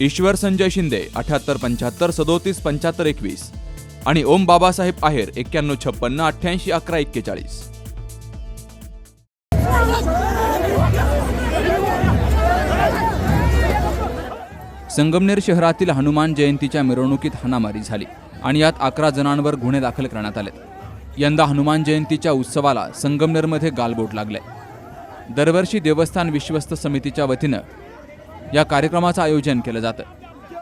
ईश्वर संजय शिंदे अठ्याहत्तर पंच्याहत्तर सदोतीस पंच्याहत्तर एकवीस. आणि ओम बाबासाहेब आहेर एक्क्याण्णव छप्पन्न अठ्ठ्याऐंशी अकरा एक्केचाळीस. संगमनेर शहरातील हनुमान जयंतीच्या मिरवणुकीत हाणामारी झाली आणि यात अकरा जणांवर गुन्हे दाखल करण्यात आले यंदा हनुमान जयंतीच्या उत्सवाला संगमनेरमध्ये गालबोट लागले दरवर्षी देवस्थान विश्वस्त समितीच्या वतीनं या कार्यक्रमाचं आयोजन केलं जातं.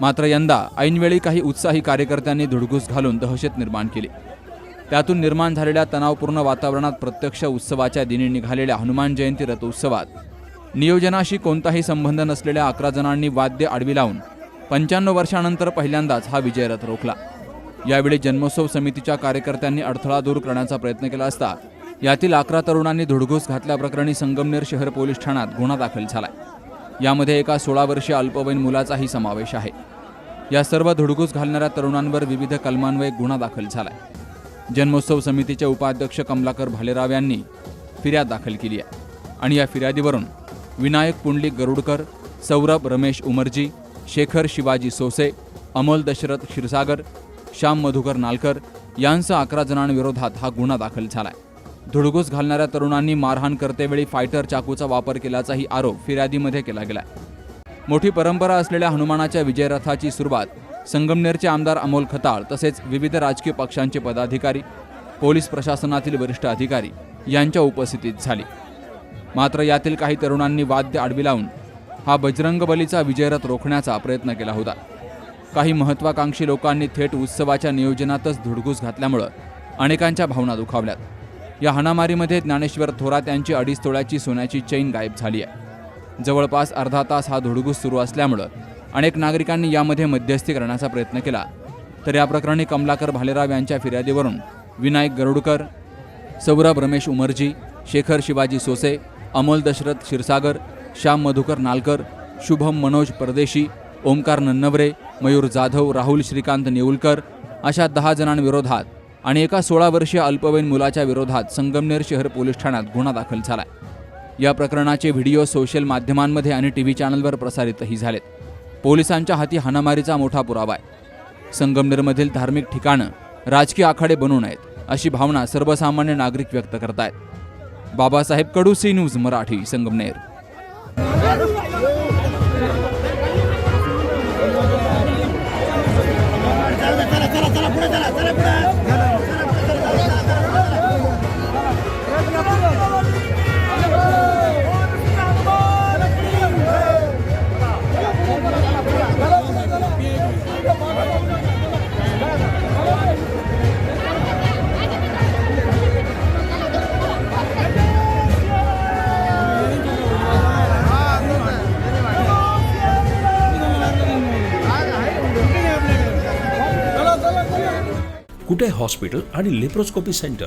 मात्र यंदा ऐनवेळी काही उत्साही कार्यकर्त्यांनी धुडगूस घालून दहशत निर्माण केली. त्यातून निर्माण झालेल्या तणावपूर्ण वातावरणात प्रत्यक्ष उत्सवाच्या दिनी निघालेल्या हनुमान जयंती रथोत्सवात नियोजनाशी कोणताही संबंध नसलेल्या अकरा जणांनी वाद्य आडवी लावून पंच्याण्णव वर्षानंतर पहिल्यांदाच हा विजय रथ रोखला. यावेळी जन्मोत्सव समितीच्या कार्यकर्त्यांनी अडथळा दूर करण्याचा प्रयत्न केला असता यातील अकरा तरुणांनी धुडघूस घातल्याप्रकरणी संगमनेर शहर पोलीस ठाण्यात गुन्हा दाखल झालाय. यामध्ये एका सोळा वर्षीय अल्पवयीन मुलाचाही समावेश आहे. या सर्व धुडगूस घालणाऱ्या तरुणांवर विविध कलमान्वये गुन्हा दाखल झालाय. जन्मोत्सव समितीचे उपाध्यक्ष कमलाकर भालेराव यांनी फिर्याद दाखल केली आहे. आणि या फिर्यादीवरून विनायक पुंडलिक गरुडकर सौरभ रमेश उमरजी शेखर शिवाजी सोसे अमोल दशरथ क्षीरसागर श्याम मधुकर नालकर यांसह अकरा जणांविरोधात हा गुन्हा दाखल झालाय. धुडगूस घालणाऱ्या तरुणांनी मारहाण करतेवेळी फायटर चाकूचा वापर केल्याचाही आरोप फिर्यादीमध्ये केला गेला मोठी परंपरा असलेल्या हनुमानाच्या विजयरथाची सुरुवात संगमनेरचे आमदार अमोल खताळ तसेच विविध राजकीय पक्षांचे पदाधिकारी पोलीस प्रशासनातील वरिष्ठ अधिकारी यांच्या उपस्थितीत झाली. मात्र यातील काही तरुणांनी वाद्य आडवी लावून हा बजरंग बलीचा विजयरथ रोखण्याचा प्रयत्न केला होता. काही महत्वाकांक्षी लोकांनी थेट उत्सवाच्या नियोजनातच धुडगूस घातल्यामुळं अनेकांच्या भावना दुखावल्यात. या हाणामारीमध्ये ज्ञानेश्वर थोरात यांची अडीच तोळ्याची सोन्याची चैन गायब झाली आहे. जवळपास अर्धा तास हा धुडगूस सुरू असल्यामुळं अनेक नागरिकांनी यामध्ये मध्यस्थी करण्याचा प्रयत्न केला. तर या प्रकरणी कमलाकर भालेराव यांच्या फिर्यादीवरून विनायक गरुडकर सौरभ रमेश उमरजी शेखर शिवाजी सोसे अमोल दशरथ क्षीरसागर श्याम मधुकर नालकर शुभम मनोज परदेशी ओमकार नन्नवरे मयूर जाधव राहुल श्रीकांत नेऊलकर अशा दहा जणांविरोधात आणि एका सोळा वर्षीय अल्पवयीन मुलाच्या विरोधात संगमनेर शहर पोलीस ठाण्यात गुन्हा दाखल झाला या प्रकरणाचे व्हिडिओ सोशल माध्यमांमध्ये आणि टी व्ही चॅनलवर प्रसारितही झालेत. पोलिसांच्या हाती हाणामारीचा मोठा पुरावा आहे. संगमनेरमधील धार्मिक ठिकाणं राजकीय आखाडे बनू नयेत अशी भावना सर्वसामान्य नागरिक व्यक्त करतायत. Babasaheb Kadu C News Marathi Sangamner. Kute hospital आणि लेप्रोस्कोपी सेंटर